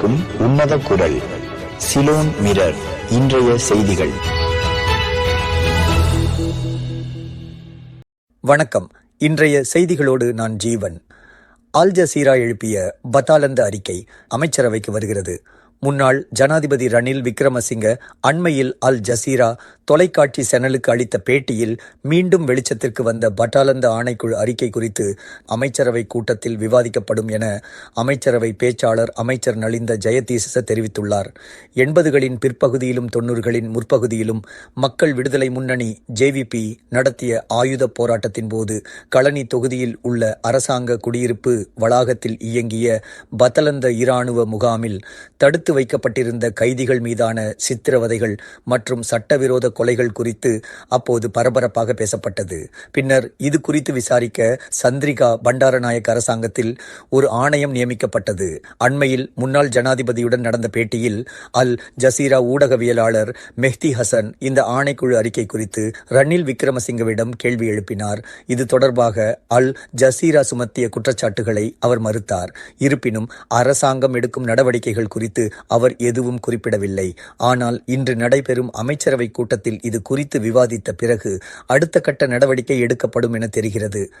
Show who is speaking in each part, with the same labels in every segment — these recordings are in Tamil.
Speaker 1: ஒலிக்கும் உன்னத குரல் சிலோன் மிரர் இன்றைய செய்திகள்.
Speaker 2: வணக்கம். இன்றைய செய்திகளோடு நான் ஜீவன். அல் ஜசீரா எழுப்பிய பத்தாலந்த அறிக்கை அமைச்சரவைக்கு வருகிறது. முன்னாள் ஜனாதிபதி ரணில் விக்ரமசிங்க அண்மையில் அல் ஜசீரா தொலைக்காட்சி சேனலுக்கு அளித்த பேட்டியில் மீண்டும் வெளிச்சத்திற்கு வந்த பட்டாலந்த ஆணைக்குழு அறிக்கை குறித்து அமைச்சரவை கூட்டத்தில் விவாதிக்கப்படும் என அமைச்சரவை பேச்சாளர் அமைச்சர் நலிந்த ஜெயதீச தெரிவித்துள்ளார். எண்பதுகளின் பிற்பகுதியிலும் தொன்னூறுகளின் முற்பகுதியிலும் மக்கள் விடுதலை முன்னணி ஜேவிபி நடத்திய ஆயுத போராட்டத்தின் போது களனி தொகுதியில் உள்ள அரசாங்க குடியிருப்பு வளாகத்தில் இயங்கிய பத்தலந்த இராணுவ முகாமில் தடுத்து வைக்கப்பட்டிருந்த கைதிகள் மீதான சித்திரவதைகள் மற்றும் சட்டவிரோத கொலைகள் குறித்து அப்போது பரபரப்பாக பேசப்பட்டது. பின்னர் இது குறித்து விசாரிக்க சந்திரிகா பண்டாரநாயக் அரசாங்கத்தில் ஒரு ஆணையம் நியமிக்கப்பட்டது. அண்மையில் முன்னாள் ஜனாதிபதியுடன் நடந்த பேட்டியில் அல் ஜசீரா ஊடகவியலாளர் மெஹ்தி ஹசன் இந்த ஆணைக்குழு அறிக்கை குறித்து ரணில் விக்ரமசிங்கவிடம் கேள்வி எழுப்பினார். இது தொடர்பாக அல் ஜசீரா சுமத்திய குற்றச்சாட்டுகளை அவர் மறுத்தார். இருப்பினும் அரசாங்கம் எடுக்கும் நடவடிக்கைகள் குறித்து அவர் எதுவும் குறிப்பிடவில்லை. ஆனால் இன்று நடைபெறும் அமைச்சரவை கூட்டத்தில் இது குறித்து விவாதித்த பிறகு அடுத்த கட்ட நடவடிக்கை எடுக்கப்படும் என தெரிகிறது.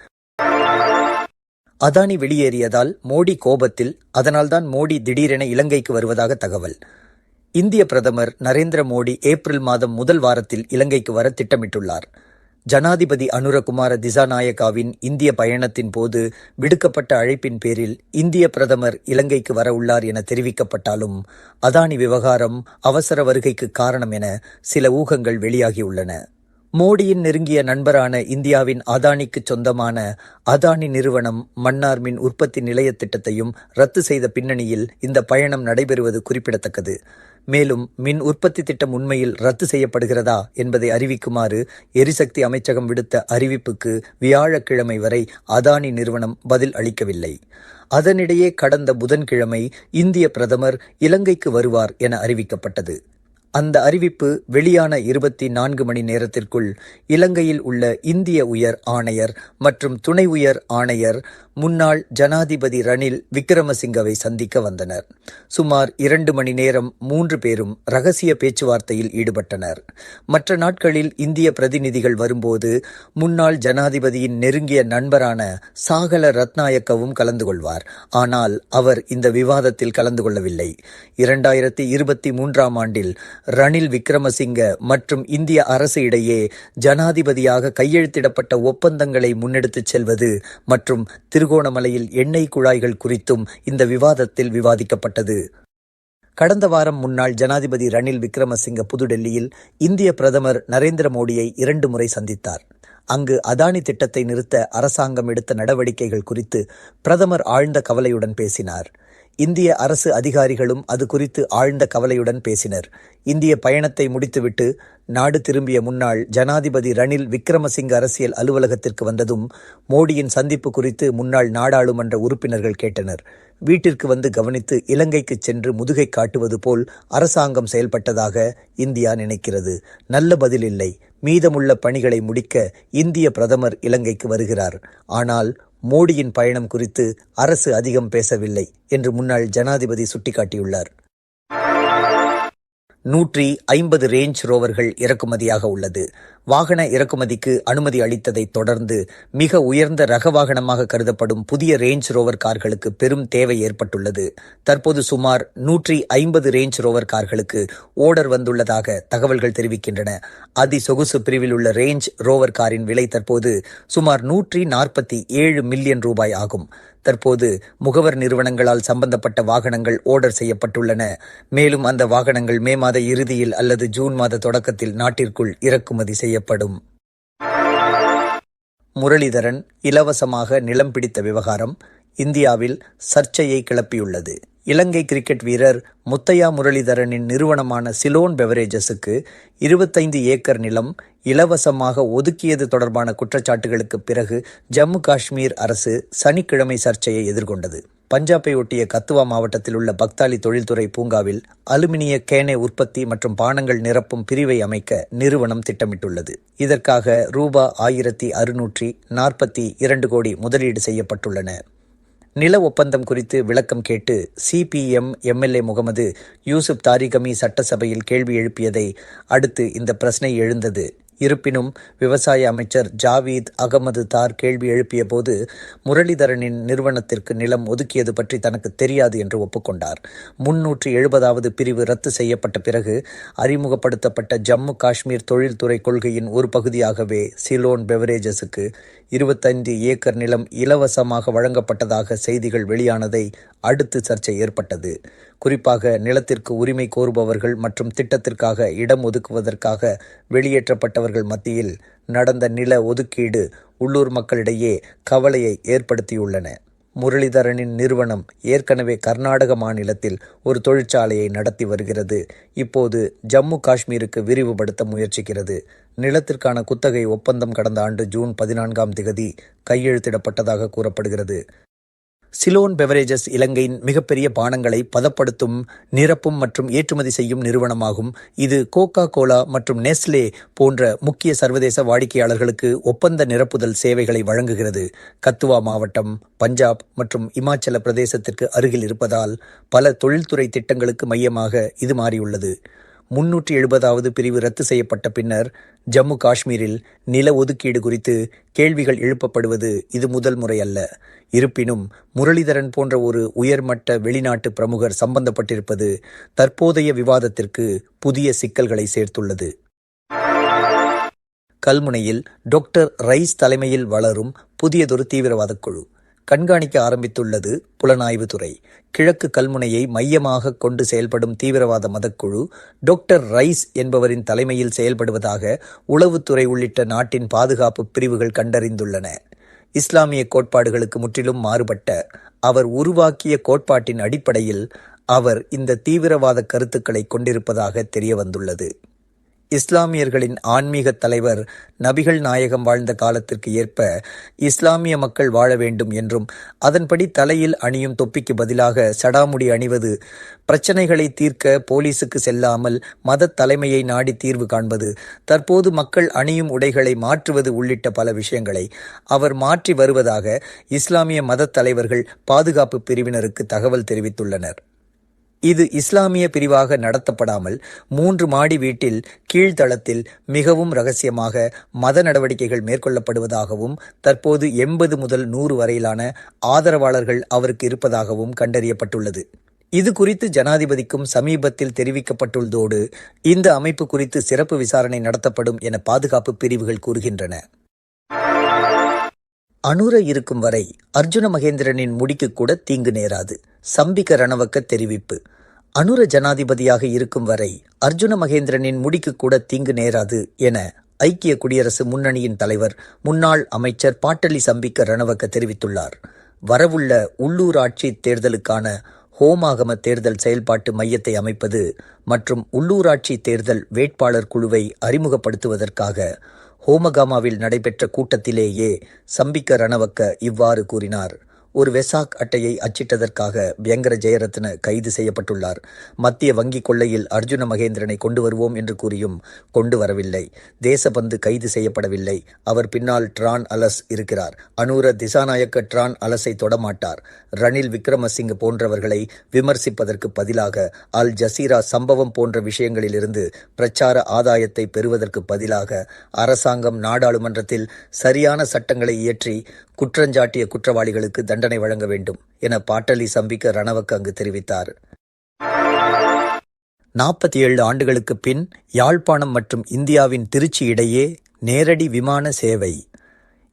Speaker 2: அதானி வெளியேறியதால் மோடி கோபத்தில் அதனால்தான் மோடி திடீரென இலங்கைக்கு வருவதாக தகவல். இந்திய பிரதமர் நரேந்திர மோடி ஏப்ரல் மாதம் முதல் வாரத்தில் இலங்கைக்கு வர திட்டமிட்டுள்ளார். ஜனாதிபதி அனுரகுமார திசாநாயக்காவின் இந்திய பயணத்தின் போது விடுக்கப்பட்ட அழைப்பின் பேரில் இந்திய பிரதமர் இலங்கைக்கு வர உள்ளார் என தெரிவிக்கப்பட்டாலும் அதானி விவகாரம் அவசர வருகைக்கு காரணம் என சில ஊகங்கள் வெளியாகியுள்ளன. மோடியின் நெருங்கிய நண்பரான இந்தியாவின் அதானிக்கு சொந்தமான அதானி நிறுவனம் மன்னார் மின் உற்பத்தி நிலைய திட்டத்தையும் ரத்து செய்த பின்னணியில் இந்த பயணம் நடைபெறுவது குறிப்பிடத்தக்கது. மேலும் மின் உற்பத்தி திட்டம் உண்மையில் ரத்து செய்யப்படுகிறதா என்பதை அறிவிக்குமாறு எரிசக்தி அமைச்சகம் விடுத்த அறிவிப்புக்கு வியாழக்கிழமை வரை அதானி நிறுவனம் பதில் அளிக்கவில்லை. அதனிடையே கடந்த புதன்கிழமை இந்திய பிரதமர் இலங்கைக்கு வருவார் என அறிவிக்கப்பட்டது. அந்த அறிவிப்பு வெளியான இருபத்தி நான்கு மணி நேரத்திற்குள் இலங்கையில் உள்ள இந்திய உயர் ஆணையர் மற்றும் துணை உயர் ஆணையர் முன்னாள் ஜனாதிபதி ரணில் விக்ரமசிங்கவை சந்திக்க வந்தனர். சுமார் இரண்டு மணி நேரம் மூன்று பேரும் ரகசிய பேச்சுவார்த்தையில் ஈடுபட்டனர். மற்ற நாட்களில் இந்திய பிரதிநிதிகள் வரும்போது முன்னாள் ஜனாதிபதியின் நெருங்கிய நண்பரான சாகல ரத்நாயக்கவும் கலந்து கொள்வார். ஆனால் அவர் இந்த விவாதத்தில் கலந்து கொள்ளவில்லை. இரண்டாயிரத்தி இருபத்தி மூன்றாம் ஆண்டில் ரணில் விக்ரமசிங்க மற்றும் இந்திய அரசு இடையே ஜனாதிபதியாக கையெழுத்திடப்பட்ட ஒப்பந்தங்களை முன்னெடுத்துச் செல்வது மற்றும் திருகோணமலையில் எண்ணெய் குழாய்கள் குறித்தும் இந்த விவாதத்தில் விவாதிக்கப்பட்டது. கடந்த வாரம் முன்னாள் ஜனாதிபதி ரணில் விக்ரமசிங்க புதுடெல்லியில் இந்திய பிரதமர் நரேந்திர மோடியை இரண்டு முறை சந்தித்தார். அங்கு அதானி திட்டத்தை நிறுத்த அரசாங்கம் எடுத்த நடவடிக்கைகள் குறித்து பிரதமர் ஆழ்ந்த கவலையுடன் பேசினார். இந்திய அரசு அதிகாரிகளும் அது குறித்து ஆழ்ந்த கவலையுடன் பேசினர். இந்திய பயணத்தை முடித்துவிட்டு நாடு திரும்பிய முன்னாள் ஜனாதிபதி ரணில் விக்ரமசிங்க அரசியல் அலுவலகத்திற்கு வந்ததும் மோடியின் சந்திப்பு குறித்து முன்னாள் நாடாளுமன்ற உறுப்பினர்கள் கேட்டனர். வீட்டிற்கு வந்து கவனித்து இலங்கைக்கு சென்று முதுகை காட்டுவது போல் அரசாங்கம் செயல்பட்டதாக இந்தியா நினைக்கிறது. நல்ல பதில் இல்லை. மீதமுள்ள பணிகளை முடிக்க இந்திய பிரதமர் இலங்கைக்கு வருகிறார். ஆனால் மோடியின் பயணம் குறித்து அரசு அதிகம் பேசவில்லை என்று முன்னாள் ஜனாதிபதி சுட்டிக்காட்டியுள்ளார். நூற்றி ஐம்பது ரேஞ்ச் ரோவர்கள் இறக்குமதியாக உள்ளது. வாகன இறக்குமதிக்கு அனுமதி அளித்ததை தொடர்ந்து மிக உயர்ந்த ரக வாகனமாக கருதப்படும் புதிய ரேஞ்ச் ரோவர் கார்களுக்கு பெரும் தேவை ஏற்பட்டுள்ளது. தற்போது சுமார் நூற்றி ஐம்பது ரேஞ்ச் ரோவர் கார்களுக்கு ஓர்டர் வந்துள்ளதாக தகவல்கள் தெரிவிக்கின்றன. அதி சொகுசு பிரிவில் உள்ள ரேஞ்ச் ரோவர் காரின் விலை தற்போது சுமார் நூற்றி நாற்பத்தி ஏழு மில்லியன் ரூபாய் ஆகும். தற்போது முகவர் நிறுவனங்களால் சம்பந்தப்பட்ட வாகனங்கள் ஓர்டர் செய்யப்பட்டுள்ளன. மேலும் அந்த வாகனங்கள் மே மாத இறுதியில் அல்லது ஜூன் மாத தொடக்கத்தில் நாட்டிற்குள் இறக்குமதி செய்யப்படும். முரளிதரன் இலவசமாக நிலம் பிடித்த விவகாரம் இந்தியாவில் சர்ச்சையை கிளப்பியுள்ளது. இலங்கை கிரிக்கெட் வீரர் முத்தையா முரளிதரனின் நிறுவனமான சிலோன் பெவரேஜஸுக்கு இருபத்தைந்து ஏக்கர் நிலம் இலவசமாக ஒதுக்கியது தொடர்பான குற்றச்சாட்டுகளுக்கு பிறகு ஜம்மு காஷ்மீர் அரசு சனிக்கிழமை சர்ச்சையை எதிர்கொண்டது. பஞ்சாபை ஒட்டிய கத்துவா மாவட்டத்தில் உள்ள பக்தாலி தொழில்துறை பூங்காவில் அலுமினிய கேனே உற்பத்தி மற்றும் பானங்கள் நிரப்பும் பிரிவை அமைக்க நிறுவனம் திட்டமிட்டுள்ளது. இதற்காக ரூபா ஆயிரத்தி அறுநூற்றி நாற்பத்தி இரண்டு கோடி முதலீடு செய்யப்பட்டுள்ளன. நில ஒப்பந்தம் குறித்து விளக்கம் கேட்டு சிபிஎம் எம்எல்ஏ முகமது யூசுப் தாரிகமி சட்டசபையில் கேள்வி எழுப்பியதை அடுத்து இந்த பிரச்சனை எழுந்தது. இருப்பினும் விவசாய அமைச்சர் ஜாவீத் அகமது தார் கேள்வி எழுப்பிய போது முரளிதரனின் நிறுவனத்திற்கு நிலம் ஒதுக்கியது பற்றி தனக்கு தெரியாது என்று ஒப்புக்கொண்டார். முன்னூற்றி எழுபதாவது பிரிவு ரத்து செய்யப்பட்ட பிறகு அறிமுகப்படுத்தப்பட்ட ஜம்மு காஷ்மீர் தொழில்துறை கொள்கையின் ஒரு பகுதியாகவே சிலோன் பெவரேஜஸுக்கு இருபத்தைந்து ஏக்கர் நிலம் இலவசமாக வழங்கப்பட்டதாக செய்திகள் வெளியானதை அடுத்து சர்ச்சை ஏற்பட்டது. குறிப்பாக நிலத்திற்கு உரிமை கோருபவர்கள் மற்றும் திட்டத்திற்காக இடம் ஒதுக்குவதற்காக மாணவர்கள் மத்தியில் நடந்த நில ஒதுக்கீடு உள்ளூர் மக்களிடையே கவலையை ஏற்படுத்தியுள்ளன. முரளிதரனின் நிறுவனம் ஏற்கனவே கர்நாடக மாநிலத்தில் ஒரு தொழிற்சாலையை நடத்தி வருகிறது. இப்போது ஜம்மு காஷ்மீருக்கு விரிவுபடுத்த முயற்சிக்கிறது. நிலத்திற்கான குத்தகை ஒப்பந்தம் கடந்த ஆண்டு ஜூன் பதினான்காம் திகதி கையெழுத்திடப்பட்டதாக கூறப்படுகிறது. சிலோன் பெவரேஜஸ் இலங்கையின் மிகப்பெரிய பானங்களை பதப்படுத்தும் நிரப்பும் மற்றும் ஏற்றுமதி செய்யும் நிறுவனமாகும். இது கோகா கோலா மற்றும் நெஸ்லே போன்ற முக்கிய சர்வதேச வாடிக்கையாளர்களுக்கு ஒப்பந்த நிரப்புதல் சேவைகளை வழங்குகிறது. கத்துவா மாவட்டம் பஞ்சாப் மற்றும் இமாச்சல பிரதேசத்திற்கு அருகில் இருப்பதால் பல தொழில்துறை திட்டங்களுக்கு மையமாக இது மாறியுள்ளது. முன்னூற்றி எழுபதாவது பிரிவு ரத்து செய்யப்பட்ட பின்னர் ஜம்மு காஷ்மீரில் நில ஒதுக்கீடு குறித்து கேள்விகள் எழுப்பப்படுவது இது முதல் முறை அல்ல. இருப்பினும் முரளிதரன் போன்ற ஒரு உயர்மட்ட வெளிநாட்டு பிரமுகர் சம்பந்தப்பட்டிருப்பது தற்போதைய விவாதத்திற்கு புதிய சிக்கல்களை சேர்த்துள்ளது. கல்முனையில் டாக்டர் ரைஸ் தலைமையில் வளரும் புதியதொரு தீவிரவாதக் குழு. கண்காணிக்க ஆரம்பித்துள்ளது புலனாய்வுத்துறை. கிழக்கு கல்முனையை மையமாக கொண்டு செயல்படும் தீவிரவாத மதக்குழு டாக்டர் ரைஸ் என்பவரின் தலைமையில் செயல்படுவதாக உளவுத்துறை உள்ளிட்ட நாட்டின் பாதுகாப்பு பிரிவுகள் கண்டறிந்துள்ளன. இஸ்லாமிய கோட்பாடுகளுக்கு முற்றிலும் மாறுபட்ட அவர் உருவாக்கிய கோட்பாட்டின் அடிப்படையில் அவர் இந்த தீவிரவாத கருத்துக்களை கொண்டிருப்பதாக தெரிய வந்துள்ளது இஸ்லாமியர்களின் ஆன்மீக தலைவர் நபிகள் நாயகம் வாழ்ந்த காலத்திற்கு ஏற்ப இஸ்லாமிய மக்கள் வாழ வேண்டும் என்றும் அதன்படி தலையில் அணியும் தொப்பிக்கு பதிலாக சடாமுடி அணிவது பிரச்சனைகளை தீர்க்க போலீசுக்கு செல்லாமல் மத தலைமையை நாடி தீர்வு காண்பது தற்போது மக்கள் அணியும் உடைகளை மாற்றுவது உள்ளிட்ட பல விஷயங்களை அவர் மாற்றி வருவதாக இஸ்லாமிய மத தலைவர்கள் பாதுகாப்பு பிரிவினருக்கு தகவல் தெரிவித்துள்ளனர். இது இஸ்லாமிய பிரிவாக நடத்தப்படாமல் மூன்று மாடி வீட்டில் கீழ்த்தளத்தில் மிகவும் ரகசியமாக மத நடவடிக்கைகள் மேற்கொள்ளப்படுவதாகவும் தற்போது எண்பது முதல் நூறு வரையிலான ஆதரவாளர்கள் அவருக்கு இருப்பதாகவும் கண்டறியப்பட்டுள்ளது. இது குறித்து ஜனாதிபதிக்கும் சமீபத்தில் தெரிவிக்கப்பட்டுள்ளதோடு இந்த அமைப்பு குறித்து சிறப்பு விசாரணை நடத்தப்படும் என பாதுகாப்பு பிரிவுகள் கூறுகின்றன. அனுர இருக்கும் வரை அர்ஜுன மகேந்திரனின் முடிக்கு கூட தீங்கு நேராது. சம்பிக ரணவக்க தெரிவிப்பு. அனுர ஜனாதிபதியாக இருக்கும் வரை அர்ஜுன மகேந்திரனின் முடிக்கு கூட தீங்கு நேராது என ஐக்கிய குடியரசு முன்னணியின் தலைவர் முன்னாள் அமைச்சர் பாட்டலி சம்பிக்க ரணவக்க தெரிவித்துள்ளார். வரவுள்ள உள்ளூராட்சி தேர்தலுக்கான ஹோமாகம தேர்தல் செயல்பாட்டு மையத்தை அமைப்பது மற்றும் உள்ளூராட்சி தேர்தல் வேட்பாளர் குழுவை அறிமுகப்படுத்துவதற்காக ஹோமகாமாவில் நடைபெற்ற கூட்டத்திலேயே சம்பிக்க ரணவக்க இவ்வாறு கூறினார். ஒரு வெசாக் அட்டையை அச்சிட்டதற்காக வியங்கர ஜெயரத்ன கைது செய்யப்பட்டுள்ளார். மத்திய வங்கி கொள்ளையில் அர்ஜுன மகேந்திரனை கொண்டு வருவோம் என்று கூறியும் கொண்டு வரவில்லை. தேசபந்து கைது செய்யப்படவில்லை. அவர் பின்னால் ட்ரான் அலஸ் இருக்கிறார். அனூர திசாநாயக்க ட்ரான் அலஸை தொடமாட்டார். ரணில் விக்ரமசிங்க போன்றவர்களை விமர்சிப்பதற்கு பதிலாக அல் ஜசீரா சம்பவம் போன்ற விஷயங்களிலிருந்து பிரச்சார ஆதாயத்தை பெறுவதற்கு பதிலாக அரசாங்கம் நாடாளுமன்றத்தில் சரியான சட்டங்களை இயற்றி குற்றஞ்சாட்டிய குற்றவாளிகளுக்கு தண்டனை வழங்க வேண்டும் என பாட்டலி சம்பிக்க ரணவக்கு அங்கு தெரிவித்தார். நாற்பத்தி ஏழு ஆண்டுகளுக்கு பின் யாழ்ப்பாணம் மற்றும் இந்தியாவின் திருச்சி இடையே நேரடி விமான சேவை.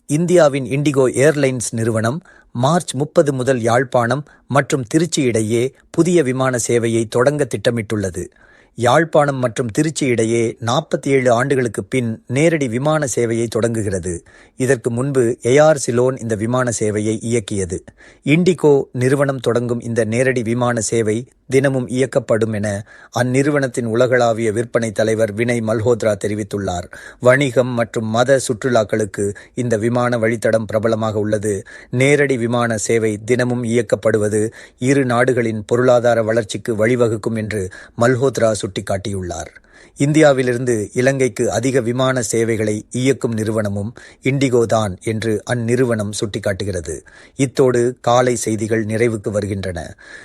Speaker 2: இந்தியாவின் இண்டிகோ ஏர்லைன்ஸ் நிறுவனம் மார்ச் முப்பது முதல் யாழ்ப்பாணம் மற்றும் திருச்சி இடையே புதிய விமான சேவையை தொடங்க திட்டமிட்டுள்ளது. யாழ்ப்பாணம் மற்றும் திருச்சி இடையே நாற்பத்தி ஏழு ஆண்டுகளுக்கு பின் நேரடி விமான சேவையை தொடங்குகிறது. இதற்கு முன்பு ஏஆர் சிலோன் இந்த விமான சேவையை இயக்கியது. இண்டிகோ நிறுவனம் தொடங்கும் இந்த நேரடி விமான சேவை தினமும் இயக்கப்படும் என அந்நிறுவனத்தின் உலகளாவிய விற்பனை தலைவர் வினய் மல்ஹோத்ரா தெரிவித்துள்ளார். வணிகம் மற்றும் மத சுற்றுலாக்களுக்கு இந்த விமான வழித்தடம் பிரபலமாக உள்ளது. நேரடி விமான சேவை தினமும் இயக்கப்படுவது இரு நாடுகளின் பொருளாதார வளர்ச்சிக்கு வழிவகுக்கும் என்று மல்ஹோத்ரா சுட்டிக்காட்டியுள்ளார். இந்தியாவிலிருந்து இலங்கைக்கு அதிக விமான சேவைகளை இயக்கும் நிறுவனமும் இண்டிகோ தான் என்று அந்நிறுவனம் சுட்டிக்காட்டுகிறது. இத்தோடு காலை செய்திகள் நிறைவுக்கு வருகின்றன.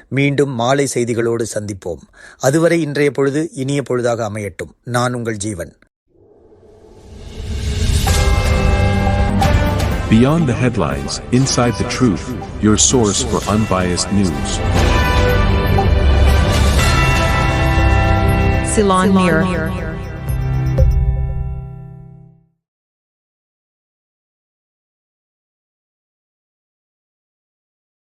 Speaker 2: மீண்டும் மாலை செய்தி செய்திகளோடு சந்திப்போம் அதுவரை இன்றைய பொழுது இனிய பொழுதாக அமையட்டும் நான் உங்கள் ஜீவன்
Speaker 3: Beyond the headlines, inside the truth, your source for unbiased news.
Speaker 4: Ceylon Mirror.